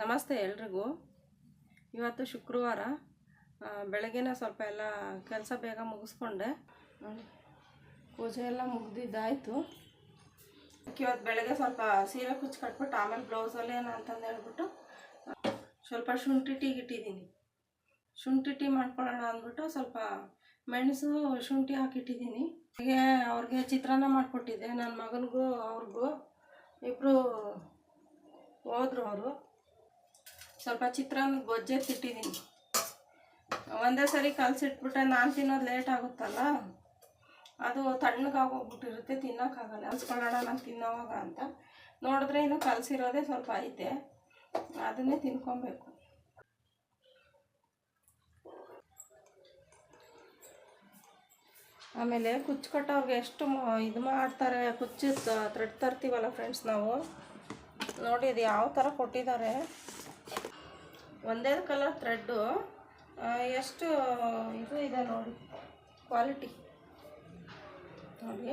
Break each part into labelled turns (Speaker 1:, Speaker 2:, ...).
Speaker 1: ನಮಸ್ತೆ ಎಲ್ರಿಗೂ. ಇವತ್ತು ಶುಕ್ರವಾರ ಬೆಳಗ್ಗೆನೇ ಸ್ವಲ್ಪ ಎಲ್ಲ ಕೆಲಸ ಬೇಗ ಮುಗಿಸ್ಕೊಂಡೆ. ಪೂಜೆ ಎಲ್ಲ ಮುಗ್ದಿದ್ದಾಯಿತು. ಇವತ್ತು ಬೆಳಗ್ಗೆ ಸ್ವಲ್ಪ ಸೀರೆ ಕುಚ್ಚು ಕಟ್ಬಿಟ್ಟು, ಆಮೇಲೆ ಬ್ಲೌಸಲ್ಲಿ ಏನು ಅಂತಂದು ಹೇಳ್ಬಿಟ್ಟು ಸ್ವಲ್ಪ ಶುಂಠಿ ಟೀಗೆ ಇಟ್ಟಿದ್ದೀನಿ ಶುಂಠಿ ಟೀ ಮಾಡ್ಕೊಳ್ಳೋಣ ಅಂದ್ಬಿಟ್ಟು ಸ್ವಲ್ಪ ಮೆಣಸು ಶುಂಠಿ ಹಾಕಿಟ್ಟಿದ್ದೀನಿ. ಹೀಗೆ ಅವ್ರಿಗೆ ಚಿತ್ರಾನ್ನ ಮಾಡಿಕೊಟ್ಟಿದ್ದೆ. ನನ್ನ ಮಗನಿಗೂ ಅವ್ರಿಗೂ ಇಬ್ಬರು ಹೋದ್ರು ಅವರು. ಸ್ವಲ್ಪ ಚಿತ್ರಾನ್ನ ಗೊಜ್ಜೆತ್ತಿಟ್ಟಿದ್ದೀನಿ ಒಂದೇ ಸರಿ ಕಲಸಿಟ್ಬಿಟ್ರೆ ನಾನು ತಿನ್ನೋದು ಲೇಟ್ ಆಗುತ್ತಲ್ಲ? ಅದು ತಣ್ಣಗಾಗೋಗ್ಬಿಟ್ಟಿರುತ್ತೆ, ತಿನ್ನೋಕ್ಕಾಗಲ್ಲ. ಅನ್ಸ್ಕೊಳ್ಳೋಣ ನಾನು ತಿನ್ನೋವಾಗ ಅಂತ. ನೋಡಿದ್ರೆ ಇನ್ನು ಕಲಸಿರೋದೇ ಸ್ವಲ್ಪ ಐತೆ. ಅದನ್ನೇ ತಿನ್ಕೊಬೇಕು. ಆಮೇಲೆ ಕುಚ್ಚು ಕಟ್ಟೋರ್ಗೆ ಎಷ್ಟು ಇದು ಮಾಡ್ತಾರೆ ಕುಚ್ಚು ತ್ರೆಡ್ ತರ್ತೀವಲ್ಲ ಫ್ರೆಂಡ್ಸ್ ನಾವು? ನೋಡಿ ಇದು ಯಾವ ಥರ ಕೊಟ್ಟಿದ್ದಾರೆ. ಒಂದೇ ಕಲರ್ ಥ್ರೆಡ್ಡು ಎಷ್ಟು ಇದು ಇದೆ ನೋಡಿ ಕ್ವಾಲಿಟಿ ನೋಡಿ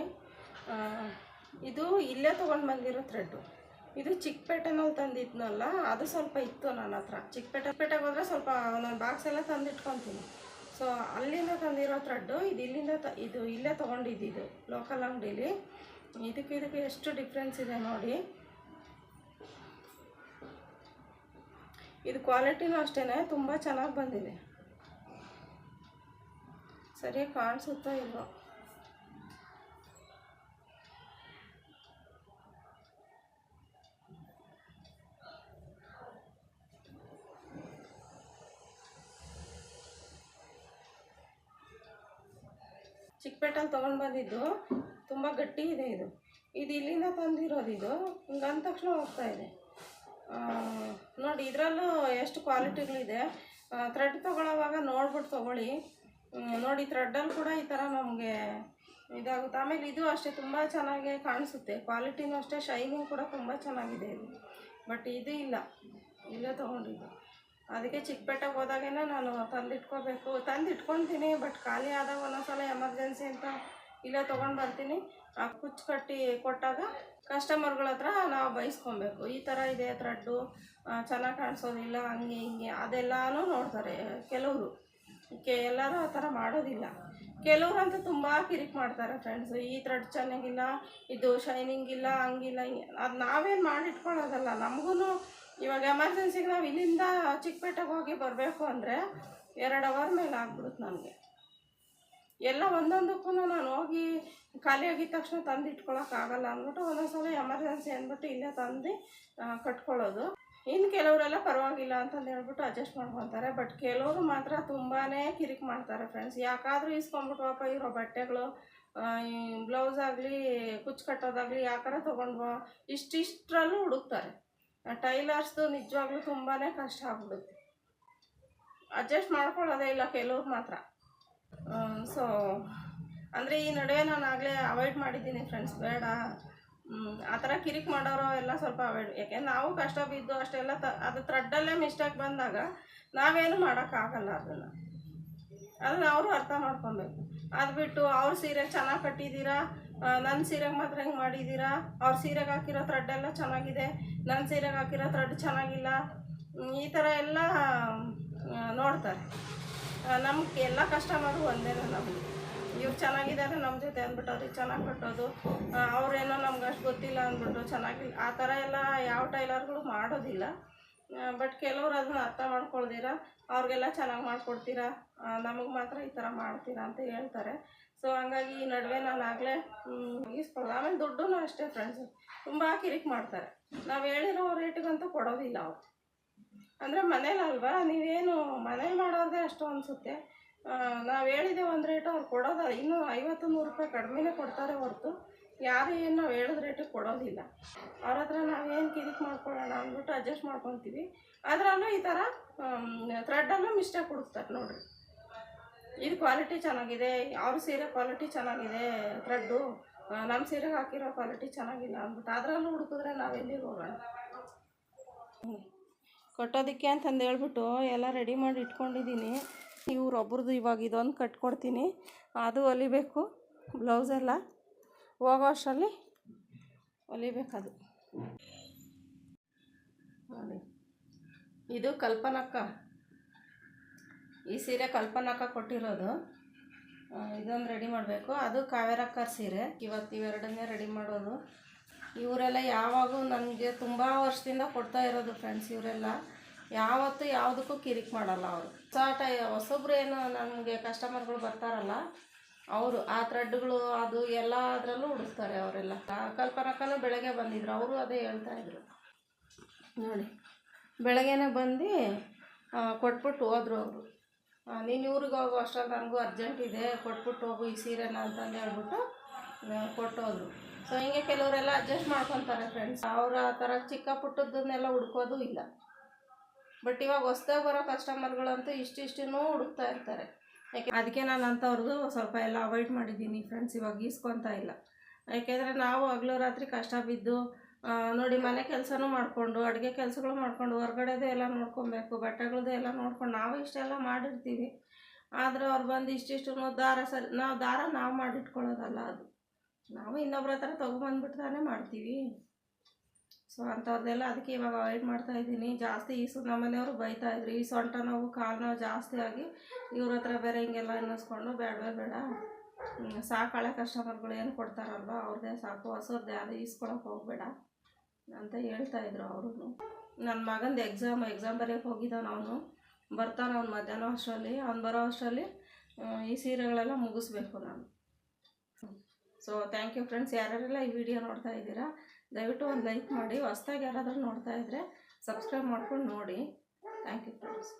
Speaker 1: ಇದು ಇಲ್ಲೇ ತೊಗೊಂಡು ಬಂದಿರೋ ಥ್ರೆಡ್ಡು ಇದು ಚಿಕ್ಕಪೇಟೆನಲ್ಲಿ ತಂದಿದ್ನಲ್ಲ, ಅದು ಸ್ವಲ್ಪ ಇತ್ತು ನನ್ನ ಹತ್ರ. ಚಿಕ್ಕಪೇಟೆ ಪೇಟೆಗೆ ಹೋದರೆ ಸ್ವಲ್ಪ ನಾನು ಬಾಕ್ಸ್ ಎಲ್ಲ ತಂದಿಟ್ಕೊತೀನಿ. ಸೊ ಅಲ್ಲಿಂದ ತಂದಿರೋ ಥ್ರೆಡ್ಡು ಇದು ಇಲ್ಲಿಂದ ತ, ಇದು ಇಲ್ಲೇ ತೊಗೊಂಡಿದ್ದು ಲೋಕಲ್ ಅಂಗಡೀಲಿ. ಇದಕ್ಕೆ ಇದಕ್ಕೆ ಎಷ್ಟು ಡಿಫ್ರೆನ್ಸ್ ಇದೆ ನೋಡಿ. ಇದು ಕ್ವಾಲಿಟಿನೂ ಅಷ್ಟೇ ತುಂಬ ಚೆನ್ನಾಗಿ ಬಂದಿದೆ. ಸರಿಯಾಗಿ ಕಾಣಿಸುತ್ತೋ ಇಲ್ವೋ? ಚಿಕ್ಕಪೇಟಲ್ಲಿ ತೊಗೊಂಡು ಬಂದಿದ್ದು, ತುಂಬ ಗಟ್ಟಿ ಇದೆ ಇದು. ಇದು ಇಲ್ಲಿಂದ ತಂದಿರೋದು ಇದು. ಹಿಂಗೆ ಅಂದ ತಕ್ಷಣ ಹೋಗ್ತಾ ಇದೆ. ನೋಡಿ, ಇದರಲ್ಲೂ ಎಷ್ಟು ಕ್ವಾಲಿಟಿಗಳಿದೆ ಥ್ರೆಡ್ ತೊಗೊಳ್ಳೋವಾಗ ನೋಡ್ಬಿಟ್ಟು ತೊಗೊಳ್ಳಿ. ನೋಡಿ ಥ್ರೆಡ್ಡಲ್ಲಿ ಕೂಡ ಈ ಥರ ನಮಗೆ ಇದಾಗುತ್ತೆ. ಆಮೇಲೆ ಇದು ಅಷ್ಟೇ ತುಂಬ ಚೆನ್ನಾಗಿ ಕಾಣಿಸುತ್ತೆ. ಕ್ವಾಲಿಟಿನೂ ಅಷ್ಟೇ ಶೈನಿಂಗ್ ಕೂಡ ತುಂಬ ಚೆನ್ನಾಗಿದೆ ಇದು. ಬಟ್ ಇದು ಇಲ್ಲ. ಇಲ್ಲೇ ತೊಗೊಂಡಿದ್ದು. ಅದಕ್ಕೆ ಚಿಕ್ಕಪೇಟೆಗೆ ಹೋದಾಗೇನೆ ನಾನು ತಂದಿಟ್ಕೋಬೇಕು. ತಂದು ಇಟ್ಕೊತೀನಿ ಬಟ್ ಖಾಲಿ ಆದಾಗ ಒಂದೊಂದ್ಸಲ ಎಮರ್ಜೆನ್ಸಿ ಅಂತ ಇಲ್ಲೇ ತೊಗೊಂಡು ಬರ್ತೀನಿ. ಆ ಕುಚ್ಚು ಕಟ್ಟಿ ಕೊಟ್ಟಾಗ ಕಸ್ಟಮರ್ಗಳ ಹತ್ರ ನಾವು ಬೈಸ್ಕೊಬೇಕು ಈ ಥರ ಇದೆ, ಥ್ರೆಡ್ಡು ಚೆನ್ನಾಗಿ ಕಾಣಿಸೋದಿಲ್ಲ ಹಂಗೆ ಹಿಂಗೆ ಅದೆಲ್ಲನೂ ನೋಡ್ತಾರೆ ಕೆಲವರು. ಕೆ, ಎಲ್ಲರೂ ಆ ಥರ ಮಾಡೋದಿಲ್ಲ. ಕೆಲವ್ರಂತೂ ತುಂಬ ಕಿರಿಕ್ ಮಾಡ್ತಾರೆ ಫ್ರೆಂಡ್ಸು ಈ ಥ್ರೆಡ್ ಚೆನ್ನಾಗಿಲ್ಲ, ಇದು ಶೈನಿಂಗ್ ಇಲ್ಲ, ಹಂಗಿಲ್ಲ, ಹಿಂಗೆ. ಅದು ನಾವೇನು ಮಾಡಿಟ್ಕೊಳ್ಳೋದಲ್ಲ. ನಮಗೂ ಇವಾಗ ಎಮರ್ಜೆನ್ಸಿಗೆ ನಾವು ಇಲ್ಲಿಂದ ಚಿಕ್ಕಪೇಟೆಗೆ ಹೋಗಿ ಬರಬೇಕು ಅಂದರೆ ಎರಡು ಅವರ್ ಮೇಲೆ ಆಗ್ಬಿಡುತ್ತೆ ನನಗೆ ಎಲ್ಲ ಒಂದೊಂದಕ್ಕೂ ನಾನು ಹೋಗಿ ಖಾಲಿ ಆಗಿದ ತಕ್ಷಣ ತಂದು ಇಟ್ಕೊಳಕ್ಕಾಗಲ್ಲ ಅಂದ್ಬಿಟ್ಟು ಒಂದೊಂದ್ಸಲ ಎಮರ್ಜೆನ್ಸಿ ಅಂದ್ಬಿಟ್ಟು ಇಲ್ಲೇ ತಂದು ಕಟ್ಕೊಳ್ಳೋದು. ಇನ್ನು ಕೆಲವರೆಲ್ಲ ಪರವಾಗಿಲ್ಲ ಅಂತಂದು ಹೇಳ್ಬಿಟ್ಟು ಅಡ್ಜಸ್ಟ್ ಮಾಡ್ಕೊತಾರೆ. ಬಟ್ ಕೆಲವರು ಮಾತ್ರ ತುಂಬಾ ಕಿರಿಕ್ ಮಾಡ್ತಾರೆ ಫ್ರೆಂಡ್ಸ್ ಯಾಕಾದರೂ ಇಸ್ಕೊಂಬಿಟ್ವಪ್ಪ ಇರೋ ಬಟ್ಟೆಗಳು ಬ್ಲೌಸ್ ಆಗಲಿ ಕುಚ್ಚು ಕಟ್ಟೋದಾಗಲಿ ಯಾಕಾರ ತೊಗೊಂಡ್ವೋ, ಇಷ್ಟಿಷ್ಟರಲ್ಲೂ ಹುಡುಕ್ತಾರೆ. ಟೈಲರ್ಸ್ದು ನಿಜವಾಗ್ಲೂ ತುಂಬಾ ಕಷ್ಟ ಆಗ್ಬಿಡುತ್ತೆ. ಅಡ್ಜಸ್ಟ್ ಮಾಡ್ಕೊಳ್ಳೋದೇ ಇಲ್ಲ ಕೆಲವ್ರು ಮಾತ್ರ. ಸೊ ಅಂದರೆ ಈ ನಡುವೆ ನಾನು ಆಗಲೇ ಅವಾಯ್ಡ್ ಮಾಡಿದ್ದೀನಿ ಫ್ರೆಂಡ್ಸ್ ಬೇಡ. ಆ ಥರ ಕಿರಿಕ್ ಮಾಡೋರು ಎಲ್ಲ ಸ್ವಲ್ಪ ಅವಾಯ್ಡ್ ಯಾಕೆ ನಾವು ಕಷ್ಟ ಬಿದ್ದು ಅಷ್ಟೆಲ್ಲ ತ, ಅದು ಥ್ರೆಡ್ಡಲ್ಲೇ ಮಿಸ್ಟೇಕ್ ಬಂದಾಗ ನಾವೇನು ಮಾಡೋಕ್ಕಾಗಲ್ಲ ಅದನ್ನು. ಅದನ್ನು ಅವರು ಅರ್ಥ ಮಾಡ್ಕೊಬೇಕು. ಅದು ಬಿಟ್ಟು ಅವ್ರ ಸೀರೆ ಚೆನ್ನಾಗಿ ಕಟ್ಟಿದ್ದೀರಾ ನನ್ನ ಸೀರೆಗೆ ಮಾತ್ರ ಹೆಂಗೆ ಮಾಡಿದ್ದೀರಾ ಅವ್ರ ಸೀರೆಗೆ ಹಾಕಿರೋ ಥ್ರೆಡ್ ಎಲ್ಲ ಚೆನ್ನಾಗಿದೆ. ನನ್ನ ಸೀರೆಗೆ ಹಾಕಿರೋ ಥ್ರೆಡ್ ಚೆನ್ನಾಗಿಲ್ಲ. ಈ ಥರ ಎಲ್ಲ ನೋಡ್ತಾರೆ. ನಮ್ಗೆ ಎಲ್ಲ ಕಸ್ಟಮರು ಒಂದೇನೋ ನಮಗೆ. ಇವ್ರು ಚೆನ್ನಾಗಿದ್ದಾರೆ ನಮ್ಮ ಜೊತೆ ಅಂದ್ಬಿಟ್ಟು ಅವ್ರಿಗೆ ಚೆನ್ನಾಗಿ ಕಟ್ಟೋದು ಅವರೇನೋ ನಮ್ಗೆ ಅಷ್ಟು ಗೊತ್ತಿಲ್ಲ ಅಂದ್ಬಿಟ್ಟು ಚೆನ್ನಾಗಿಲ್ಲ ಆ ಥರ ಎಲ್ಲ ಯಾವ ಟೈಲರ್ಗಳು ಮಾಡೋದಿಲ್ಲ. ಬಟ್ ಕೆಲವ್ರು ಅದನ್ನ ಅರ್ಥ ಮಾಡ್ಕೊಳ್ದಿರ, ಅವ್ರಿಗೆಲ್ಲ ಚೆನ್ನಾಗಿ ಮಾಡಿಕೊಡ್ತೀರಾ ನಮಗೆ ಮಾತ್ರ ಈ ಥರ ಮಾಡ್ತೀರಾ ಅಂತ ಹೇಳ್ತಾರೆ. ಸೊ ಹಂಗಾಗಿ ಈ ನಡುವೆ ನಾನು ಆಗಲೇ ಈಸ್ಕೊಳ್ಳೋದು ಆಮೇಲೆ ದುಡ್ಡು ಅಷ್ಟೇ ಫ್ರೆಂಡ್ಸು ತುಂಬ ಕಿರಿಕ್ ಮಾಡ್ತಾರೆ. ನಾವು ಹೇಳಿರೋ ರೇಟಿಗಂತೂ ಕೊಡೋದಿಲ್ಲ ಅವ್ರು. ಅಂದರೆ ಮನೇಲಲ್ವಾ? ನೀವೇನು ಮನೇಲಿ ಮಾಡೋದೇ ಅಷ್ಟು ಅನಿಸುತ್ತೆ. ನಾವು ಹೇಳಿದೆ ಒಂದು ರೇಟು ಅವ್ರು ಕೊಡೋದ, ಇನ್ನೂ ಐವತ್ತು ನೂರು ರೂಪಾಯಿ ಕಡಿಮೆನೇ ಕೊಡ್ತಾರೆ ಹೊರತು ಯಾರು ಏನು ನಾವು ಹೇಳಿದ ರೇಟಿಗೆ ಕೊಡೋದಿಲ್ಲ. ಅವ್ರ ಹತ್ರ ನಾವೇನು ಕಿರಿಕ್ ಮಾಡ್ಕೊಳ್ಳೋಣ ಅಂದ್ಬಿಟ್ಟು ಅಡ್ಜಸ್ಟ್ ಮಾಡ್ಕೊತೀವಿ. ಅದರಲ್ಲೂ ಈ ಥರ ಥ್ರೆಡ್ಡಲ್ಲೂ ಮಿಸ್ಟೇಕ್ ಹುಡುಕ್ತಾರೆ ನೋಡಿರಿ. ಇದು ಕ್ವಾಲಿಟಿ ಚೆನ್ನಾಗಿದೆ, ಅವ್ರ ಸೀರೆ ಕ್ವಾಲಿಟಿ ಚೆನ್ನಾಗಿದೆ ಥ್ರೆಡ್ಡು ನಮ್ಮ ಸೀರೆಗೆ ಹಾಕಿರೋ ಕ್ವಾಲಿಟಿ ಚೆನ್ನಾಗಿಲ್ಲ ಅಂದ್ಬಿಟ್ಟು ಅದರಲ್ಲೂ ಹುಡುಕಿದ್ರೆ ನಾವೆಲ್ಲಿಗೆ ಹೋಗೋಣ? ಕಟ್ಟೋದಕ್ಕೆ ಅಂತಂದು ಹೇಳ್ಬಿಟ್ಟು ಎಲ್ಲ ರೆಡಿ ಮಾಡಿ ಇಟ್ಕೊಂಡಿದ್ದೀನಿ. ಇವ್ರೊಬ್ರದ್ದು ಇವಾಗ ಇದೊಂದು ಕಟ್ಕೊಡ್ತೀನಿ. ಅದು ಹೊಲಿಬೇಕು ಬ್ಲೌಸೆಲ್ಲ ಹೋಗೋ ಅಷ್ಟರಲ್ಲಿ ಹೊಲಿಬೇಕದು ನೋಡಿ. ಇದು ಕಲ್ಪನಕ್ಕ. ಈ ಸೀರೆ ಕಲ್ಪನಕ್ಕ ಕೊಟ್ಟಿರೋದು. ಇದೊಂದು ರೆಡಿ ಮಾಡಬೇಕು. ಅದು ಕಾವೇರಕ್ಕರ ಸೀರೆ. ಇವತ್ತು ಇವೆರಡನ್ನೇ ರೆಡಿ ಮಾಡೋದು. ಇವರೆಲ್ಲ ಯಾವಾಗೂ ನನಗೆ ತುಂಬ ವರ್ಷದಿಂದ ಕೊಡ್ತಾ ಇರೋದು ಫ್ರೆಂಡ್ಸ್ ಇವರೆಲ್ಲ. ಯಾವತ್ತೂ ಯಾವುದಕ್ಕೂ ಕಿರಿಕ್ ಮಾಡಲ್ಲ ಅವರು. ಹೊಸ ಟೈ ಹೊಸೊಬ್ರು ಏನು ನಮಗೆ ಕಸ್ಟಮರ್ಗಳು ಬರ್ತಾರಲ್ಲ, ಅವರು ಆ ಥ್ರೆಡ್ಗಳು ಅದು ಎಲ್ಲ ಅದರಲ್ಲೂ ಉಡಿಸ್ತಾರೆ ಅವರೆಲ್ಲ ಕಲ್ಪನಕ್ಕನೂ ಬೆಳಗ್ಗೆ ಬಂದಿದ್ರು, ಅವರು ಅದೇ ಹೇಳ್ತಾ ಇದ್ರು. ನೋಡಿ, ಬೆಳಗ್ಗೆನೆ ಬಂದು ಕೊಟ್ಬಿಟ್ಟು ಹೋದರು ಅವರು. ನೀನು ಇವ್ರಿಗೆ ಹೋಗು ಅಷ್ಟರಲ್ಲಿ ನನಗೂ ಅರ್ಜೆಂಟ್ ಇದೆ, ಕೊಟ್ಬಿಟ್ಟು ಹೋಗು ಈ ಸೀರೆನ ಅಂತಂದು ಹೇಳ್ಬಿಟ್ಟು ಕೊಟ್ಟೋದ್ರು. ಸೊ ಹಿಂಗೆ ಕೆಲವರೆಲ್ಲ ಅಡ್ಜಸ್ಟ್ ಮಾಡ್ಕೊತಾರೆ ಫ್ರೆಂಡ್ಸ್ ಅವ್ರು ಆ ಥರ ಚಿಕ್ಕ ಪುಟ್ಟದ್ದನ್ನೆಲ್ಲ ಹುಡ್ಕೋದು ಇಲ್ಲ. ಬಟ್ ಇವಾಗ ಹೊಸ್ದಾಗಿ ಬರೋ ಕಸ್ಟಮರ್ಗಳಂತೂ ಇಷ್ಟಿಷ್ಟೂ ಹುಡುಕ್ತಾ ಇರ್ತಾರೆ. ಯಾಕೆ ಅದಕ್ಕೆ ನಾನು ಅಂಥವ್ರದ್ದು ಸ್ವಲ್ಪ ಎಲ್ಲ ಅವಾಯ್ಡ್ ಮಾಡಿದ್ದೀನಿ ಫ್ರೆಂಡ್ಸ್ ಇವಾಗ ಈಸ್ಕೊತಾ ಇಲ್ಲ. ಯಾಕೆಂದರೆ ನಾವು ಹಗಲು ರಾತ್ರಿ ಕಷ್ಟ ಬಿದ್ದು ನೋಡಿ ಮನೆ ಕೆಲಸನೂ ಮಾಡಿಕೊಂಡು, ಅಡುಗೆ ಕೆಲಸಗಳು ಮಾಡಿಕೊಂಡು, ಹೊರ್ಗಡೆದು ಎಲ್ಲ ನೋಡ್ಕೊಬೇಕು ಬಟ್ಟೆಗಳದ್ದು ಎಲ್ಲ ನೋಡ್ಕೊಂಡು ನಾವು ಇಷ್ಟೆಲ್ಲ ಮಾಡಿರ್ತೀವಿ. ಆದರೆ ಅವ್ರು ಬಂದು ಇಷ್ಟಿಷ್ಟು ದಾರ ಸರಿ ನಾವು ದಾರ ನಾವು ಮಾಡಿಟ್ಕೊಳ್ಳೋದಲ್ಲ ಅದು. ನಾವು ಇನ್ನೊಬ್ರ ಹತ್ರ ತೊಗೊಬಂದ್ಬಿಟ್ಟು ತಾನೇ ಮಾಡ್ತೀವಿ. ಸೊ ಅಂಥವ್ರದ್ದೆಲ್ಲ ಅದಕ್ಕೆ ಇವಾಗ ಅವಾಯ್ಡ್ ಮಾಡ್ತಾ ಇದ್ದೀನಿ. ಜಾಸ್ತಿ ಈಸು ಸು ಬೈತಾ ಇದ್ರು. ಈ ಸೊಂಟ ನೋವು, ಕಾಲು ನೋವು ಜಾಸ್ತಿ ಆಗಿ ಇವ್ರ ಹತ್ರ ಬೇರೆ ಹಿಂಗೆಲ್ಲ ಅನ್ನಿಸ್ಕೊಂಡು ಬೇಡವೇ ಬೇಡ ಸಾಕಾಳೆ ಕಸ್ಟಮರ್ಗಳು ಏನು ಕೊಡ್ತಾರಲ್ವ? ಅವ್ರದ್ದೇ ಸಾಕು ಹೊಸವ್ರದ್ದು ಅದು ಈಸ್ಕೊಳಕ್ಕೆ ಹೋಗಬೇಡ ಅಂತ ಹೇಳ್ತಾ ಇದ್ರು ಅವರು ನನ್ನ ಮಗಂದು ಎಕ್ಸಾಮ್ ಎಕ್ಸಾಮ್ ಬರೆಯೋಕೆ ಹೋಗಿದ್ದಾನೆ ಅವನು. ಬರ್ತಾನೆ ಅವ್ನು ಮಧ್ಯಾಹ್ನ ಅಷ್ಟರಲ್ಲಿ ಅವ್ನು ಬರೋ ಅಷ್ಟರಲ್ಲಿ ಈ ಸೀರೆಗಳೆಲ್ಲ ಮುಗಿಸ್ಬೇಕು ನಾನು. ಸೊ ಥ್ಯಾಂಕ್ ಯು ಫ್ರೆಂಡ್ಸ್ ಯಾರ್ಯಾರೆಲ್ಲ ಈ ವಿಡಿಯೋ ನೋಡ್ತಾ ಇದ್ದೀರಾ, ದಯವಿಟ್ಟು ಒಂದು ಲೈಕ್ ಮಾಡಿ. ಹೊಸ್ದಾಗಿ ಯಾರಾದರೂ ನೋಡ್ತಾ ಇದ್ದರೆ ಸಬ್ಸ್ಕ್ರೈಬ್ ಮಾಡ್ಕೊಂಡು ನೋಡಿ. Thank you friends